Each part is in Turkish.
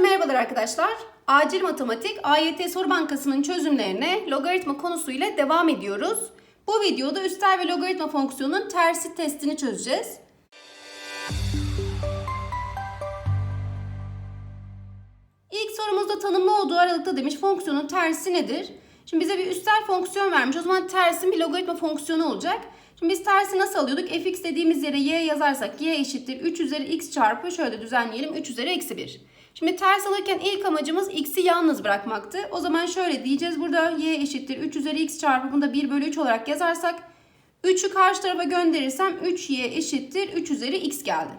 Herkese merhabalar arkadaşlar. Acil Matematik AYT Soru Bankası'nın çözümlerine logaritma konusuyla devam ediyoruz. Bu videoda üstel ve logaritma fonksiyonunun tersi testini çözeceğiz. İlk sorumuzda tanımlı olduğu aralıkta demiş fonksiyonun tersi nedir? Şimdi bize bir üstel fonksiyon vermiş. O zaman tersin bir logaritma fonksiyonu olacak. Şimdi biz tersi nasıl alıyorduk? fx dediğimiz yere y yazarsak y eşittir 3 üzeri x çarpı şöyle düzenleyelim 3 üzeri eksi 1. Şimdi ters alırken ilk amacımız x'i yalnız bırakmaktı. O zaman şöyle diyeceğiz burada y eşittir 3 üzeri x çarpı bunu da 1 bölü 3 olarak yazarsak 3'ü karşı tarafa gönderirsem 3y eşittir 3 üzeri x geldi.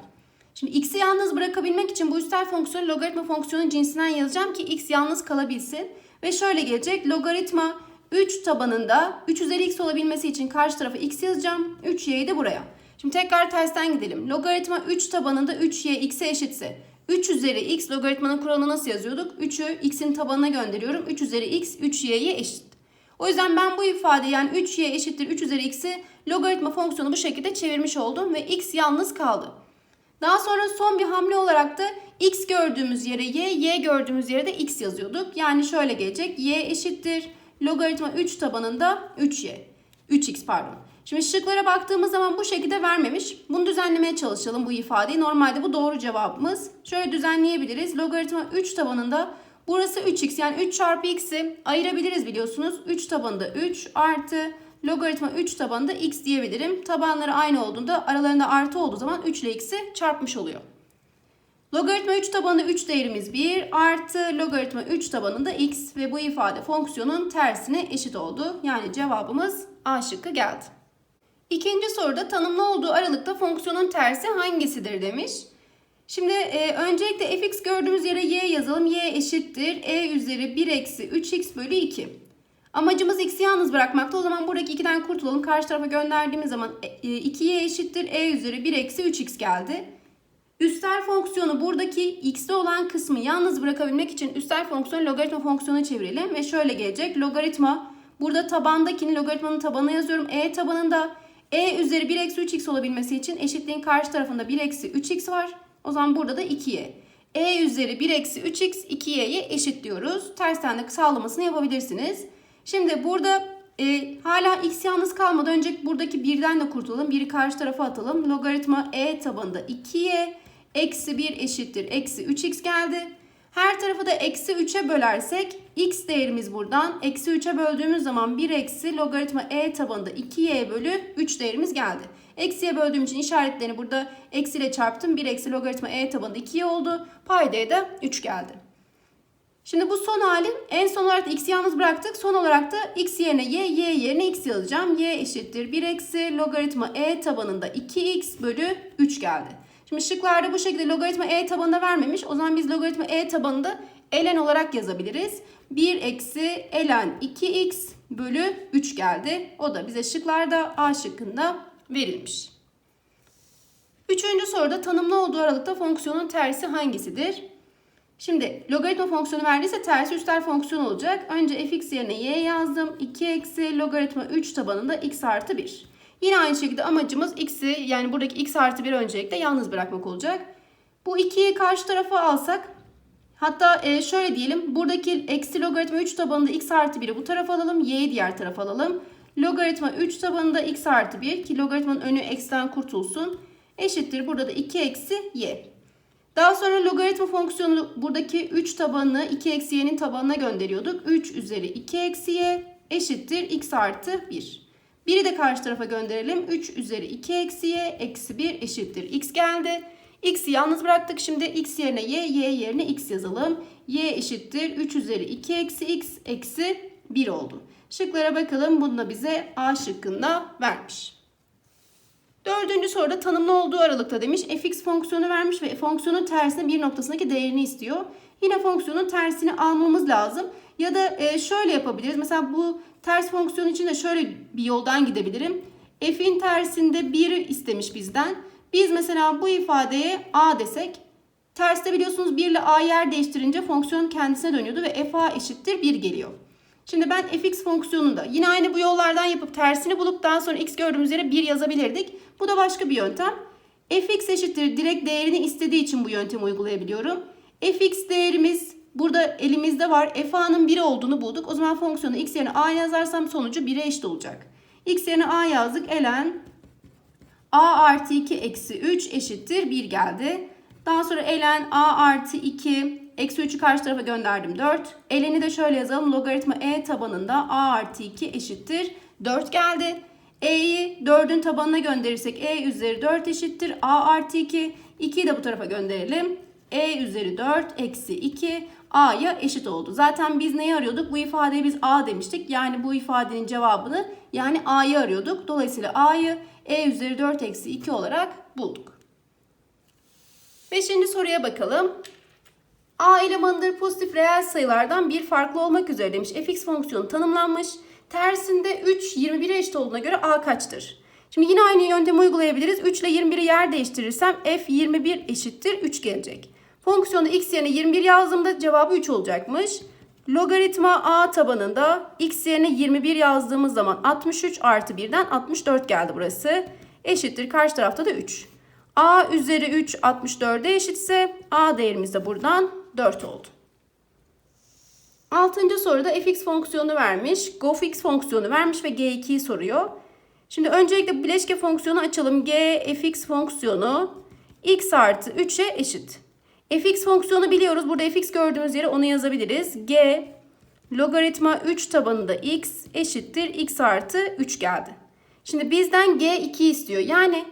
Şimdi x'i yalnız bırakabilmek için bu üstel fonksiyonu logaritma fonksiyonun cinsinden yazacağım ki x yalnız kalabilsin. Ve şöyle gelecek logaritma 3 tabanında 3 üzeri x olabilmesi için karşı tarafa x yazacağım. 3y'yi de buraya. Şimdi tekrar tersten gidelim. Logaritma 3 tabanında 3y x'e eşitse 3 üzeri x logaritmanın kuralını nasıl yazıyorduk? 3'ü x'in tabanına gönderiyorum. 3 üzeri x 3y'ye eşit. O yüzden ben bu ifade yani 3y eşittir 3 üzeri x'i logaritma fonksiyonu bu şekilde çevirmiş oldum ve x yalnız kaldı. Daha sonra son bir hamle olarak da x gördüğümüz yere y, y gördüğümüz yere de x yazıyorduk. Yani şöyle gelecek. y eşittir logaritma 3 tabanında 3y. 3x pardon. Şimdi şıklara baktığımız zaman bu şekilde vermemiş. Bunu düzenlemeye çalışalım bu ifadeyi. Normalde bu doğru cevabımız. Şöyle düzenleyebiliriz. Logaritma 3 tabanında burası 3x yani 3 çarpı x'i ayırabiliriz biliyorsunuz. 3 tabanında 3 artı logaritma 3 tabanında x diyebilirim. Tabanları aynı olduğunda aralarında artı olduğu zaman 3 ile x'i çarpmış oluyor. Logaritma 3 tabanında 3 değerimiz 1 artı logaritma 3 tabanında x ve bu ifade fonksiyonun tersine eşit oldu. Yani cevabımız A şıkkı geldi. İkinci soruda tanımlı olduğu aralıkta fonksiyonun tersi hangisidir demiş. Şimdi e, öncelikle fx gördüğümüz yere y yazalım. y eşittir e üzeri 1 eksi 3x bölü 2. Amacımız x'i yalnız bırakmakta. O zaman buradaki 2'den kurtulalım. Karşı tarafa gönderdiğimiz zaman e, 2y eşittir e üzeri 1 eksi 3x geldi. Üstel fonksiyonu buradaki x'te olan kısmı yalnız bırakabilmek için üstel fonksiyonu logaritma fonksiyonuna çevirelim. Ve şöyle gelecek. Logaritma burada tabandakini logaritmanın tabanına yazıyorum. e tabanında e üzeri 1 eksi 3x olabilmesi için eşitliğin karşı tarafında 1 eksi 3x var. O zaman burada da 2y. e üzeri 1 eksi 3x 2y'ye eşit diyoruz. Tersten de sağlamasını yapabilirsiniz. Şimdi burada e, hala x yalnız kalmadı. Önce buradaki birden de kurtulalım. Biri karşı tarafa atalım. Logaritma e tabanında 2y eksi 1 eşittir. Eksi 3x geldi. Her tarafı da eksi 3'e bölersek x değerimiz buradan. Eksi 3'e böldüğümüz zaman 1 eksi logaritma e tabanında 2y bölü 3 değerimiz geldi. Eksiye böldüğüm için işaretlerini burada eksiyle çarptım. 1 eksi logaritma e tabanında 2y oldu. Paydaya da 3 geldi. Şimdi bu son halin en son olarak da x'i yalnız bıraktık. Son olarak da x yerine y, y yerine x yazacağım. y eşittir 1 eksi logaritma e tabanında 2x bölü 3 geldi. Şimdi şıklarda bu şekilde logaritma e tabanında vermemiş. O zaman biz logaritma e tabanında ln olarak yazabiliriz. 1 eksi ln 2x bölü 3 geldi. O da bize şıklarda A şıkkında verilmiş. Üçüncü soruda tanımlı olduğu aralıkta fonksiyonun tersi hangisidir? Şimdi logaritma fonksiyonu verdiyse tersi üstel fonksiyon olacak. Önce fx yerine y yazdım. 2 eksi logaritma 3 tabanında x artı 1. Yine aynı şekilde amacımız x'i yani buradaki x artı 1 öncelikle yalnız bırakmak olacak. Bu 2'yi karşı tarafa alsak hatta e, şöyle diyelim buradaki eksi logaritma 3 tabanında x artı 1'i bu tarafa alalım. y'yi diğer tarafa alalım. Logaritma 3 tabanında x artı 1 ki logaritmanın önü x'ten kurtulsun. Eşittir burada da 2 eksi y. Daha sonra logaritma fonksiyonu buradaki 3 tabanını 2 eksi y'nin tabanına gönderiyorduk. 3 üzeri 2 eksi y eşittir x artı 1. Biri de karşı tarafa gönderelim. 3 üzeri 2 eksi y eksi 1 eşittir x geldi. X'i yalnız bıraktık. Şimdi x yerine y, y yerine x yazalım. y eşittir 3 üzeri 2 eksi x eksi 1 oldu. Şıklara bakalım. Bunu da bize A şıkkında vermiş. Dördüncü soruda tanımlı olduğu aralıkta demiş. fx fonksiyonu vermiş ve fonksiyonun tersine bir noktasındaki değerini istiyor. Yine fonksiyonun tersini almamız lazım. Ya da e, şöyle yapabiliriz. Mesela bu ters fonksiyon için de şöyle bir yoldan gidebilirim. f'in tersinde 1 istemiş bizden. Biz mesela bu ifadeye a desek. Terste biliyorsunuz 1 ile a yer değiştirince fonksiyon kendisine dönüyordu ve f a eşittir 1 geliyor. Şimdi ben fx fonksiyonunda yine aynı bu yollardan yapıp tersini bulup daha sonra x gördüğümüz yere 1 yazabilirdik. Bu da başka bir yöntem. fx eşittir direkt değerini istediği için bu yöntemi uygulayabiliyorum. fx değerimiz burada elimizde var. fa'nın 1 olduğunu bulduk. O zaman fonksiyonu x yerine a yazarsam sonucu 1'e eşit olacak. x yerine a yazdık. ln a artı 2 eksi 3 eşittir 1 geldi. Daha sonra ln a artı 2 eksi 3'ü karşı tarafa gönderdim 4. Ln'i de şöyle yazalım. Logaritma e tabanında a artı 2 eşittir 4 geldi. E'yi 4'ün tabanına gönderirsek e üzeri 4 eşittir a artı 2. 2'yi de bu tarafa gönderelim. e üzeri 4 eksi 2 a'ya eşit oldu. Zaten biz neyi arıyorduk? Bu ifadeye biz a demiştik. Yani bu ifadenin cevabını yani a'yı arıyorduk. Dolayısıyla a'yı e üzeri 4 eksi 2 olarak bulduk. Beşinci soruya bakalım. A elemanıdır pozitif reel sayılardan bir farklı olmak üzere demiş. fx fonksiyonu tanımlanmış. Tersinde 3 21'e eşit olduğuna göre a kaçtır? Şimdi yine aynı yöntemi uygulayabiliriz. 3 ile 21'i yer değiştirirsem f 21 eşittir 3 gelecek. Fonksiyonu x yerine 21 yazdığımda cevabı 3 olacakmış. Logaritma a tabanında x yerine 21 yazdığımız zaman 63 artı 1'den 64 geldi burası. Eşittir karşı tarafta da 3. a üzeri 3 64'e eşitse a değerimiz de buradan 4 oldu. Altıncı soruda fx fonksiyonu vermiş, gofx fonksiyonu vermiş ve g2'yi soruyor. Şimdi öncelikle bileşke fonksiyonu açalım. g fx fonksiyonu x artı 3'e eşit. Fx fonksiyonu biliyoruz. Burada fx gördüğümüz yere onu yazabiliriz. g logaritma 3 tabanında x eşittir x artı 3 geldi. Şimdi bizden g2 istiyor. Yani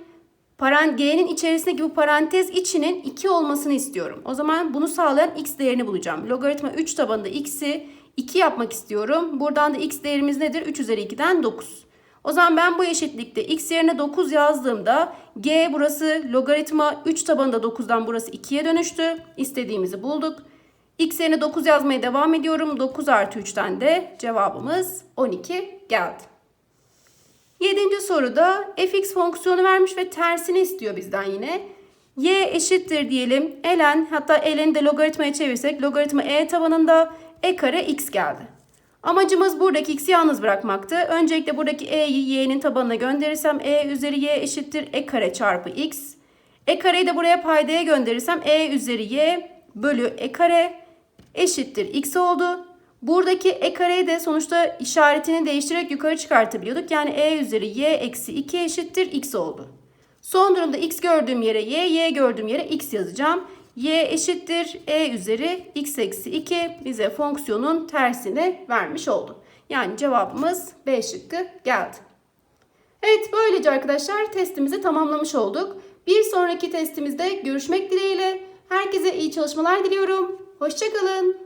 G'nin içerisindeki bu parantez içinin 2 olmasını istiyorum. O zaman bunu sağlayan x değerini bulacağım. Logaritma 3 tabanında x'i 2 yapmak istiyorum. Buradan da x değerimiz nedir? 3 üzeri 2'den 9. O zaman ben bu eşitlikte x yerine 9 yazdığımda g burası logaritma 3 tabanında 9'dan burası 2'ye dönüştü. İstediğimizi bulduk. x yerine 9 yazmaya devam ediyorum. 9 artı 3'ten de cevabımız 12 geldi. Yedinci soruda fx fonksiyonu vermiş ve tersini istiyor bizden yine. y eşittir diyelim. ln hatta ln'i de logaritmaya çevirsek logaritma e tabanında e kare x geldi. Amacımız buradaki x'i yalnız bırakmaktı. Öncelikle buradaki e'yi y'nin tabanına gönderirsem e üzeri y eşittir e kare çarpı x. E kareyi de buraya paydaya gönderirsem e üzeri y bölü e kare eşittir x oldu. Buradaki e kareyi de sonuçta işaretini değiştirerek yukarı çıkartabiliyorduk. Yani e üzeri y eksi 2 eşittir x oldu. Son durumda x gördüğüm yere y, y gördüğüm yere x yazacağım. Y eşittir e üzeri x eksi 2 bize fonksiyonun tersini vermiş oldu. Yani cevabımız B şıkkı geldi. Evet böylece arkadaşlar testimizi tamamlamış olduk. Bir sonraki testimizde görüşmek dileğiyle. Herkese iyi çalışmalar diliyorum. Hoşçakalın.